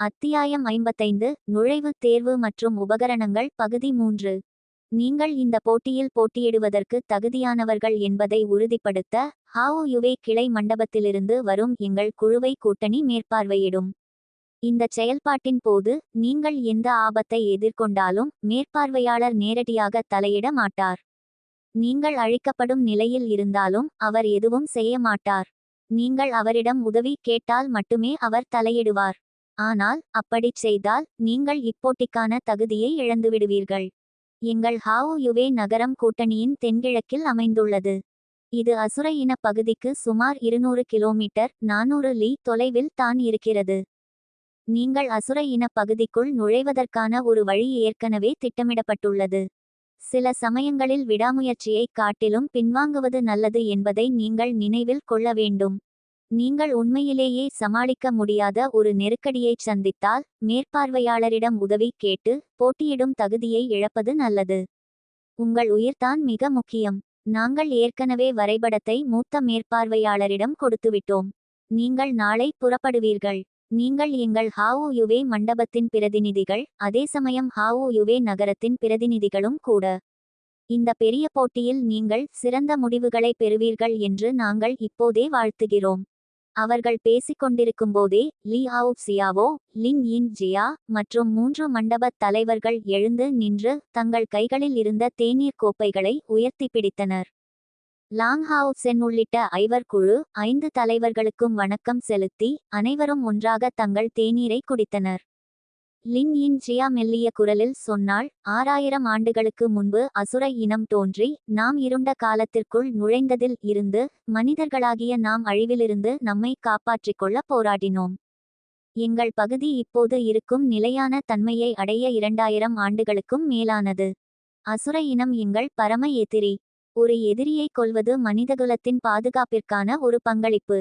அத்தியாயம் ஐம்பத்தைந்து நுழைவுத் தேர்வு மற்றும் உபகரணங்கள் பகுதி மூன்று. நீங்கள் இந்த போட்டியில் போட்டியிடுவதற்கு தகுதியானவர்கள் என்பதை உறுதிப்படுத்த ஹாவோ யுவே கிளை மண்டபத்திலிருந்து வரும் எங்கள் குழுவை கூட்டணி மேற்பார்வையிடும். இந்த செயல்பாட்டின் போது நீங்கள் எந்த ஆபத்தை எதிர்கொண்டாலும் மேற்பார்வையாளர் நேரடியாக தலையிட மாட்டார். நீங்கள் அழிக்கப்படும் நிலையில் இருந்தாலும் அவர் எதுவும் செய்ய மாட்டார். நீங்கள் அவரிடம் உதவி கேட்டால் மட்டுமே அவர் தலையிடுவார். ஆனால் அப்படிச் செய்தால் நீங்கள் இப்போட்டிக்கான தகுதியை இழந்துவிடுவீர்கள். எங்கள் ஹாவோ யுவே நகரம் கூட்டணியின் தென்கிழக்கில் அமைந்துள்ளது. இது அசுர இன பகுதிக்கு சுமார் இருநூறு கிலோமீட்டர் நானூறு லீ தொலைவில் தான் இருக்கிறது. நீங்கள் அசுர இன பகுதிக்குள் நுழைவதற்கான ஒரு வழி ஏற்கனவே திட்டமிடப்பட்டுள்ளது. சில சமயங்களில் விடாமுயற்சியைக் காட்டிலும் பின்வாங்குவது நல்லது என்பதை நீங்கள் நினைவில் கொள்ள வேண்டும். நீங்கள் உண்மையிலேயே சமாளிக்க முடியாத ஒரு நெருக்கடியைச் சந்தித்தால் மேற்பார்வையாளரிடம் உதவி கேட்டு போட்டியிடும் தகுதியை இழப்பது நல்லது. உங்கள் உயிர்தான் மிக முக்கியம். நாங்கள் ஏற்கனவே வரைபடத்தை மூத்த மேற்பார்வையாளரிடம் கொடுத்துவிட்டோம். நீங்கள் நாளை புறப்படுவீர்கள். நீங்கள் எங்கள் ஹாவோ யுவே மண்டபத்தின் பிரதிநிதிகள் அதே சமயம் ஹாவோ யுவே நகரத்தின் பிரதிநிதிகளும் கூட. இந்த பெரிய போட்டியில் நீங்கள் சிறந்த முடிவுகளை பெறுவீர்கள் என்று நாங்கள் இப்போதே வாழ்த்துகிறோம். அவர்கள் பேசிக்கொண்டிருக்கும்போதே லீ ஆவ் சியாவோ லின் இன் ஜியா மற்றும் மூன்று மண்டபத் தலைவர்கள் எழுந்து நின்று தங்கள் கைகளில் இருந்த தேநீர் கோப்பைகளை உயர்த்தி பிடித்தனர். லாங் ஹாவ் சென் உள்ளிட்ட ஐவர் குழு ஐந்து தலைவர்களுக்கும் வணக்கம் செலுத்தி அனைவரும் ஒன்றாக தங்கள் தேநீரை குடித்தனர். லின் இன் ஜியா மெல்லிய குரலில் சொன்னாள் ஆறாயிரம் ஆண்டுகளுக்கு முன்பு அசுர இனம் தோன்றி நாம் இருண்ட காலத்திற்குள் நுழைந்ததில் இருந்து மனிதர்களாகிய நாம் அழிவிலிருந்து நம்மை காப்பாற்றிக் கொள்ள போராடினோம். எங்கள் பகுதி இப்போது இருக்கும் நிலையான தன்மையை அடைய இரண்டாயிரம் ஆண்டுகளுக்கும் மேலானது. அசுர இனம் எங்கள் பரம எதிரி. ஒரு எதிரியை கொல்வது மனிதகுலத்தின் பாதுகாப்பிற்கான ஒரு பங்களிப்பு.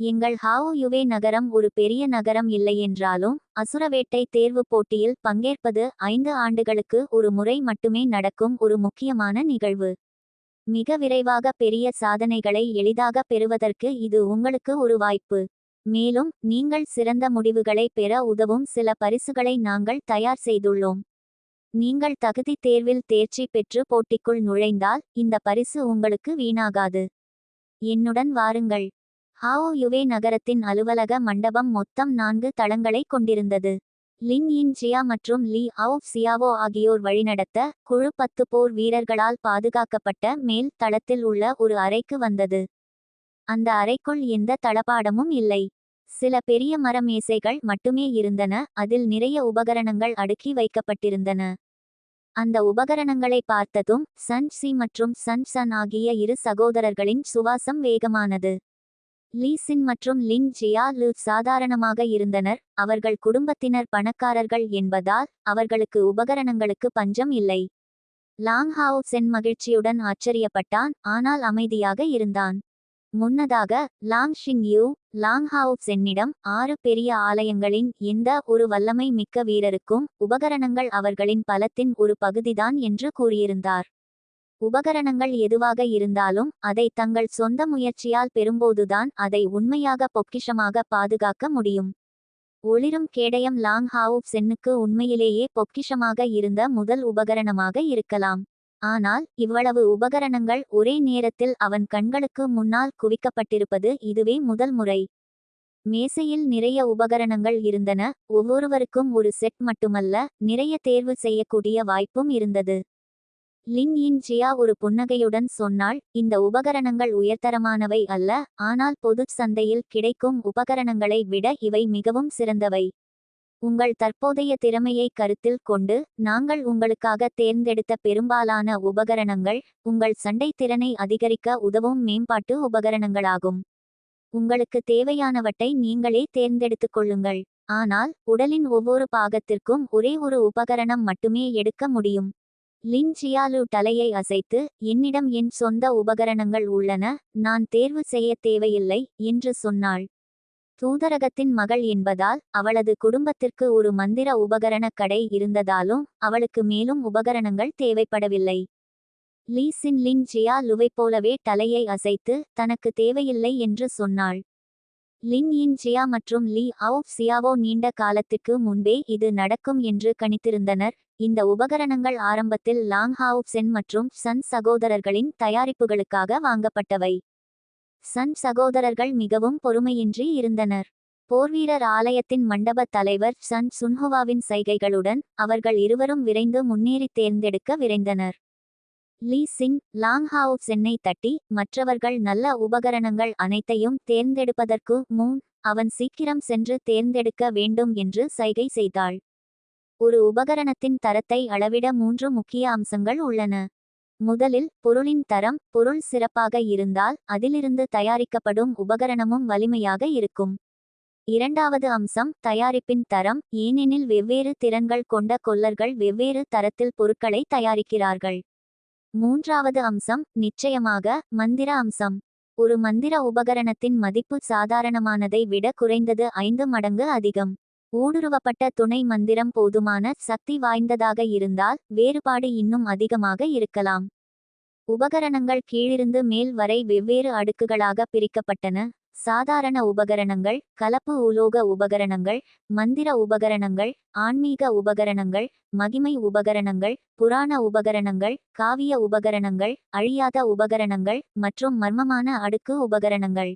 எங்கள் ஹாவோயுவே நகரம் ஒரு பெரிய நகரம் இல்லையென்றாலும் அசுரவேட்டை தேர்வு போட்டியில் பங்கேற்பது ஐந்து ஆண்டுகளுக்கு ஒரு முறை மட்டுமே நடக்கும் ஒரு முக்கியமான நிகழ்வு. மிக விரைவாக பெரிய சாதனைகளை எளிதாக பெறுவதற்கு இது உங்களுக்கு ஒரு வாய்ப்பு. மேலும் நீங்கள் சிறந்த முடிவுகளை பெற உதவும் சில பரிசுகளை நாங்கள் தயார் செய்துள்ளோம். நீங்கள் தகுதி தேர்வில் தேர்ச்சி பெற்று போட்டிக்குள் நுழைந்தால் இந்த பரிசு உங்களுக்கு வீணாகாது. என்னுடன் வாருங்கள். ஹாவோ யுவே நகரத்தின் அலுவலக மண்டபம் மொத்தம் நான்கு தளங்களை கொண்டிருந்தது. லின் இன் ஜியா மற்றும் லீ அவுப் சியாவோ ஆகியோர் வழிநடத்த குழு பத்து போர் வீரர்களால் பாதுகாக்கப்பட்ட மேல் தளத்தில் உள்ள ஒரு அறைக்கு வந்தது. அந்த அறைக்குள் எந்த தளபாடமும் இல்லை. சில பெரிய மர மேசைகள் மட்டுமே இருந்தன. அதில் நிறைய உபகரணங்கள் அடுக்கி வைக்கப்பட்டிருந்தன. அந்த உபகரணங்களை பார்த்ததும் சன் சி மற்றும் சன் சன் ஆகிய இரு சகோதரர்களின் சுவாசம் வேகமானது. லீசின் மற்றும் லின் ஜியா லு சாதாரணமாக இருந்தனர். அவர்கள் குடும்பத்தினர் பணக்காரர்கள் என்பதால் அவர்களுக்கு உபகரணங்களுக்கு பஞ்சம் இல்லை. லாங் ஹாவ் சென் மகிழ்ச்சியுடன் ஆச்சரியப்பட்டான் ஆனால் அமைதியாக இருந்தான். முன்னதாக லாங் ஷிங் யூ லாங் ஹாவ் சென்னிடம் ஆறு பெரிய ஆலயங்களின் எந்த ஒரு வல்லமை மிக்க வீரருக்கும் உபகரணங்கள் அவர்களின் பலத்தின் ஒரு பகுதிதான் என்று கூறியிருந்தார். உபகரணங்கள் எதுவாக இருந்தாலும் அதை தங்கள் சொந்த முயற்சியால் பெறும்போதுதான் அதை உண்மையாக பொக்கிஷமாக பாதுகாக்க முடியும். ஒளிரும் கேடயம் லாங் ஹாவ் சென்னுக்கு உண்மையிலேயே பொக்கிஷமாக இருந்த முதல் உபகரணமாக இருக்கலாம். ஆனால் இவ்வளவு உபகரணங்கள் ஒரே நேரத்தில் அவன் கண்களுக்கு முன்னால் குவிக்கப்பட்டிருப்பது இதுவே முதல் முறை. மேசையில் நிறைய உபகரணங்கள் இருந்தன ஒவ்வொருவருக்கும் ஒரு செட் மட்டுமல்ல நிறைய தேர்வு செய்யக்கூடிய வாய்ப்பும் இருந்தது. லின் இன் ஜியா ஒரு புன்னகையுடன் சொன்னாள் இந்த உபகரணங்கள் உயர்தரமானவை அல்ல ஆனால் பொது சந்தையில் கிடைக்கும் உபகரணங்களை விட இவை மிகவும் சிறந்தவை. உங்கள் தற்போதைய திறமையை கருத்தில் கொண்டு நாங்கள் உங்களுக்காக தேர்ந்தெடுத்த பெரும்பாலான உபகரணங்கள் உங்கள் சண்டை திறனை அதிகரிக்க உதவும் மேம்பாட்டு உபகரணங்களாகும். உங்களுக்கு தேவையானவற்றை நீங்களே தேர்ந்தெடுத்துக் கொள்ளுங்கள். ஆனால் உடலின் ஒவ்வொரு பாகத்திற்கும் ஒரே ஒரு உபகரணம் மட்டுமே எடுக்க முடியும். லின் ஜியாலு தலையை அசைத்து என்னிடம் என் சொந்த உபகரணங்கள் உள்ளன நான் தேர்வு செய்ய தேவையில்லை என்று சொன்னாள். தூதரகத்தின் மகள் என்பதால் அவளது குடும்பத்திற்கு ஒரு மந்திர உபகரண கடை இருந்ததாலும் அவளுக்கு மேலும் உபகரணங்கள் தேவைப்படவில்லை. லீ சின் லின் ஜியா லுவை போலவே தலையை அசைத்து தனக்கு தேவையில்லை என்று சொன்னாள். லின் இன் ஜியா மற்றும் லீ அவுப் சியாவோ நீண்ட காலத்திற்கு முன்பே இது நடக்கும் என்று கணித்திருந்தனர். இந்த உபகரணங்கள் ஆரம்பத்தில் லாங் ஹாவுப் சென் மற்றும் சன் சகோதரர்களின் தயாரிப்புகளுக்காக வாங்கப்பட்டவை. சன் சகோதரர்கள் மிகவும் பொறுமையின்றி இருந்தனர். போர்வீரர் ஆலயத்தின் மண்டப தலைவர் சன் சுன்ஹுவாவின் சைகைகளுடன் அவர்கள் இருவரும் விரைந்து முன்னேறி தேர்ந்தெடுக்க விரைந்தனர். லீ சிங் லாங் சென்னை தட்டி மற்றவர்கள் நல்ல உபகரணங்கள் அனைத்தையும் தேர்ந்தெடுப்பதற்கு முன் அவன் சீக்கிரம் சென்று தேர்ந்தெடுக்க வேண்டும் என்று சைகை செய்தாள். ஒரு உபகரணத்தின் தரத்தை அளவிட மூன்று முக்கிய அம்சங்கள் உள்ளன. முதலில் பொருளின் தரம் பொருள் சிறப்பாக இருந்தால் அதிலிருந்து தயாரிக்கப்படும் உபகரணமும் வலிமையாக இருக்கும். இரண்டாவது அம்சம் தயாரிப்பின் தரம் ஏனெனில் வெவ்வேறு திறன்கள் கொண்ட கொல்லர்கள் வெவ்வேறு தரத்தில் பொருட்களை தயாரிக்கிறார்கள். மூன்றாவது அம்சம் நிச்சயமாக மந்திர அம்சம். ஒரு மந்திர உபகரணத்தின் மதிப்பு சாதாரணமானதை விட குறைந்தது ஐந்து மடங்கு அதிகம். ஊடுருவப்பட்ட துணை மந்திரம் போதுமான சக்தி வாய்ந்ததாக இருந்தால் வேறுபாடு இன்னும் அதிகமாக இருக்கலாம். உபகரணங்கள் கீழிருந்து மேல் வரை வெவ்வேறு அடுக்குகளாக பிரிக்கப்பட்டன. சாதாரண உபகரணங்கள் கலப்பு உலோக உபகரணங்கள் மந்திர உபகரணங்கள் ஆன்மீக உபகரணங்கள் மகிமை உபகரணங்கள் புராண உபகரணங்கள் காவிய உபகரணங்கள் அழியாத உபகரணங்கள் மற்றும் மர்மமான அடுக்கு உபகரணங்கள்.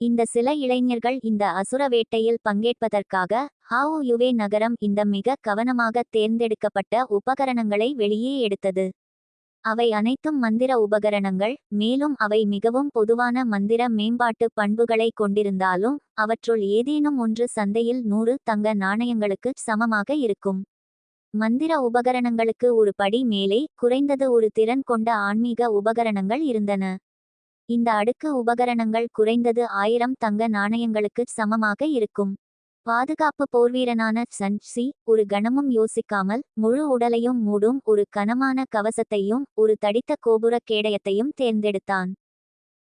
இந்த சில இளைஞர்கள் இந்த அசுர வேட்டையில் பங்கேற்பதற்காக ஹாவோ யுவே நகரம் இந்த மிக கவனமாக தேர்ந்தெடுக்கப்பட்ட உபகரணங்களை வெளியே எடுத்தது. அவை அனைத்தும் மந்திர உபகரணங்கள் மேலும் அவை மிகவும் பொதுவான மந்திர மேம்பாட்டு பண்புகளை கொண்டிருந்தாலும் அவற்றுள் ஏதேனும் ஒன்று சந்தையில் நூறு தங்க நாணயங்களுக்கு சமமாக இருக்கும். மந்திர உபகரணங்களுக்கு ஒரு படி மேலே குறைந்தது ஒரு திறன் கொண்ட ஆன்மீக உபகரணங்கள் இருந்தன. இந்த அடுக்கு உபகரணங்கள் குறைந்தது ஆயிரம் தங்க நாணயங்களுக்கு சமமாக இருக்கும். பாதுகாப்பு போர்வீரனான சன்சி ஒரு கணமும் யோசிக்காமல் முழு உடலையும் மூடும் ஒரு கனமான கவசத்தையும் ஒரு தடித்த கோபுர கேடயத்தையும் தேர்ந்தெடுத்தான்.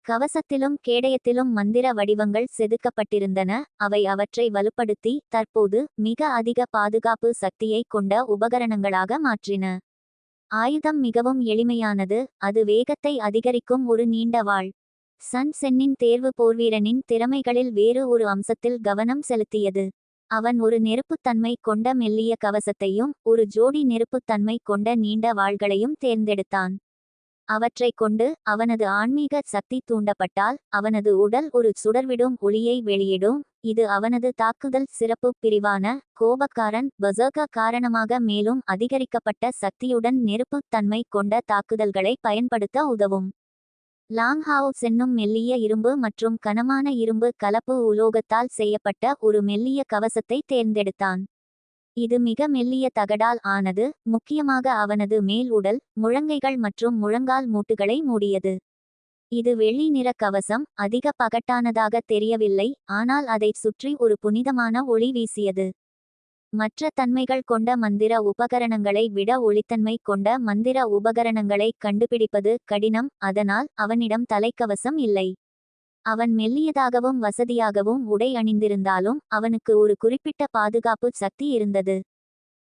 கவசத்திலும் கேடயத்திலும் மந்திர வடிவங்கள் செதுக்கப்பட்டிருந்தன அவை அவற்றை வலுப்படுத்தி தற்போது மிக அதிக பாதுகாப்பு சக்தியை கொண்ட உபகரணங்களாக மாற்றின. ஆயுதம் மிகவும் எளிமையானது அது வேகத்தை அதிகரிக்கும் ஒரு நீண்ட வாள் சன் சென்னின் தேர்வு போர்வீரனின் திறமைகளில் வேறு ஒரு அம்சத்தில் கவனம் செலுத்தியது. அவன் ஒரு நெருப்புத்தன்மை கொண்ட மெல்லிய கவசத்தையும் ஒரு ஜோடி நெருப்புத்தன்மை கொண்ட நீண்ட வாள்களையும் தேர்ந்தெடுத்தான். அவற்றைக் கொண்டு அவனது ஆன்மீக சக்தி தூண்டப்பட்டால் அவனது உடல் ஒரு சுடர்விடும் ஒளியை வெளியிடும். இது அவனது தாக்குதல் சிறப்பு பிரிவான கோபக்காரன் பசர்க காரணமாக மேலும் அதிகரிக்கப்பட்ட சக்தியுடன் நெருப்புத் தன்மை கொண்ட தாக்குதல்களை பயன்படுத்த உதவும். லாங் என்னும் மெல்லிய இரும்பு மற்றும் கனமான இரும்பு கலப்பு உலோகத்தால் செய்யப்பட்ட ஒரு மெல்லிய கவசத்தை தேர்ந்தெடுத்தான். இது மிக மெல்லிய தகடால் ஆனது முக்கியமாக அவனது மேல் உடல் முழங்கைகள் மற்றும் முழங்கால் மூட்டுகளை மூடியது. இது வெள்ளி நிற கவசம் அதிக பகட்டானதாக தெரியவில்லை ஆனால் அதைச் சுற்றி ஒரு புனிதமான ஒளி வீசியது. மற்ற தன்மைகள் கொண்ட மந்திர உபகரணங்களை விட ஒளித்தன்மை கொண்ட மந்திர உபகரணங்களை கண்டுபிடிப்பது கடினம் அதனால் அவனிடம் தலைக்கவசம் இல்லை. அவன் மெல்லியதாகவும் வசதியாகவும் உடை அணிந்திருந்தாலும் அவனுக்கு ஒரு குறிப்பிட்ட பாதுகாப்பு சக்தி இருந்தது.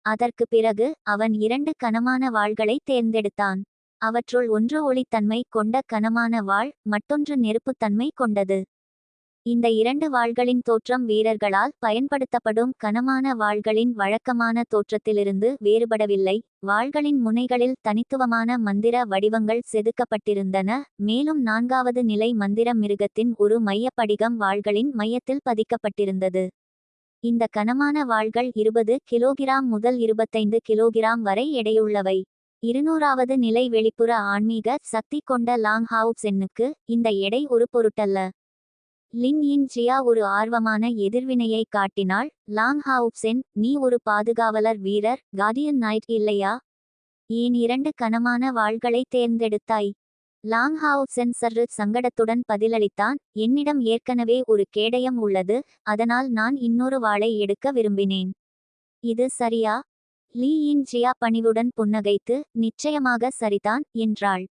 அதற்கு பிறகு அவன் இரண்டு கனமான வாள்களை தேர்ந்தெடுத்தான். அவற்றுள் ஒன்று ஒளித்தன்மை கொண்ட கனமான வாள் மற்றொன்று நெருப்புத்தன்மை கொண்டது. இந்த இரண்டு வாள்களின் தோற்றம் வீரர்களால் பயன்படுத்தப்படும் கனமான வாள்களின் வழக்கமான தோற்றத்திலிருந்து வேறுபடவில்லை. வாள்களின் முனைகளில் தனித்துவமான மந்திர வடிவங்கள் செதுக்கப்பட்டிருந்தன. மேலும் நான்காவது நிலை மந்திர மிருகத்தின் ஒரு மையப்படிகம் வாள்களின் மையத்தில் பதிக்கப்பட்டிருந்தது. இந்த கனமான வாள்கள் இருபது கிலோகிராம் முதல் இருபத்தைந்து கிலோகிராம் வரை எடையுள்ளவை. இருநூறாவது நிலை வெளிப்புற ஆன்மீக சக்தி கொண்ட லாங் ஹாவ் சென்னுக்கு இந்த எடை ஒரு பொருட்டல்ல. லின் யின் ஜியா ஒரு ஆர்வமான எதிர்வினையை காட்டினாள். லாங் ஹவுப்சென் சென் நீ ஒரு பாதுகாவலர் வீரர் கார்டியன் நைட் இல்லையா? ஏன் இரண்டு கனமான வாள்களை தேர்ந்தெடுத்தாய் லாங் ஹவுப்சென் சென் சற்று சங்கடத்துடன் பதிலளித்தான். என்னிடம் ஏற்கனவே ஒரு கேடயம் உள்ளது அதனால் நான் இன்னொரு வாளை எடுக்க விரும்பினேன். இது சரியா லீ ஜியா பணிவுடன் புன்னகைத்து நிச்சயமாக சரிதான் என்றாள்.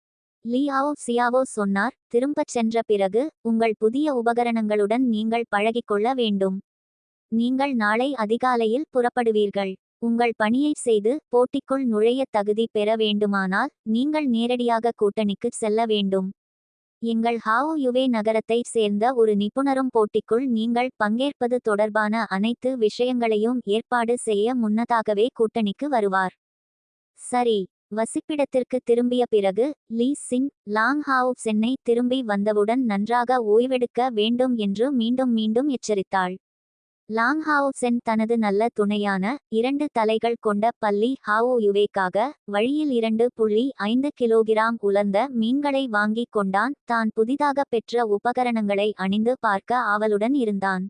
லியாவோ சியாவோ சொன்னார் திரும்பச் சென்ற பிறகு உங்கள் புதிய உபகரணங்களுடன் நீங்கள் பழகிக்கொள்ள வேண்டும். நீங்கள் நாளை அதிகாலையில் புறப்படுவீர்கள். உங்கள் பணியை செய்து போட்டிக்குள் நுழைய தகுதி பெற வேண்டுமானால் நீங்கள் நேரடியாக கூட்டணிக்கு செல்ல வேண்டும். எங்கள் ஹாவோ யுவே நகரத்தைச் சேர்ந்த ஒரு நிபுணரும் போட்டிக்குள் நீங்கள் பங்கேற்பது தொடர்பான அனைத்து விஷயங்களையும் ஏற்பாடு செய்ய முன்னதாகவே கூட்டணிக்கு வருவார். சரி. வசிப்பிடத்திற்கு திரும்பிய பிறகு லீ சின் லாங் ஹாவ் சென்னை திரும்பி வந்தவுடன் நன்றாக ஓய்வெடுக்க வேண்டும் என்று மீண்டும் மீண்டும் எச்சரித்தாள். லாங் ஹாவ் சென் தனது நல்ல துணையான இரண்டு தலைகள் கொண்ட பள்ளி ஹாவோ யுவேக்காக வழியில் இரண்டு புள்ளி ஐந்து கிலோகிராம் உலர்ந்த மீன்களை வாங்கிக் கொண்டான். தான் புதிதாக பெற்ற உபகரணங்களை அணிந்து பார்க்க ஆவலுடன் இருந்தான்.